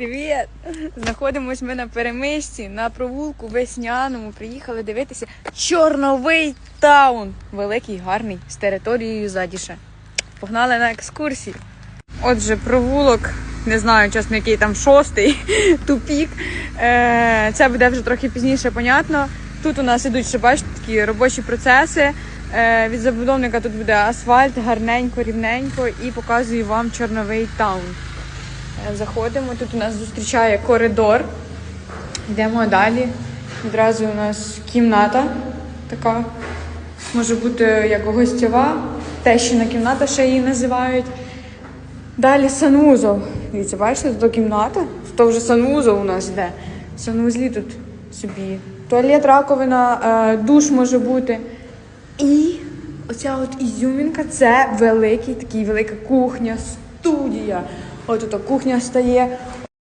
Привіт! Знаходимось ми на перемишці на провулку весняному. Приїхали дивитися Чорновий таун. Великий, гарний, з територією Задіша. Погнали на екскурсію. Отже, провулок, не знаю, чесно, який там шостий тупік. Е, Це буде вже трохи пізніше, понятно. Тут у нас ідуть ще бачите, такі робочі процеси. Е, Від забудовника тут буде асфальт, гарненько, рівненько і показую вам Чорновий таун. Е, Заходимо, тут у нас зустрічає коридор. Йдемо далі. Відразу у нас кімната така. Може бути як гостєва, тещина кімната ще її називають. Далі санвузол. Дивіться, бачите, тут кімната. То вже санвузол у нас йде. В санвузлі тут собі туалет, раковина, е, душ може бути. І оця от ізюмінка це великий, такий велика кухня, студія. От тут кухня стає.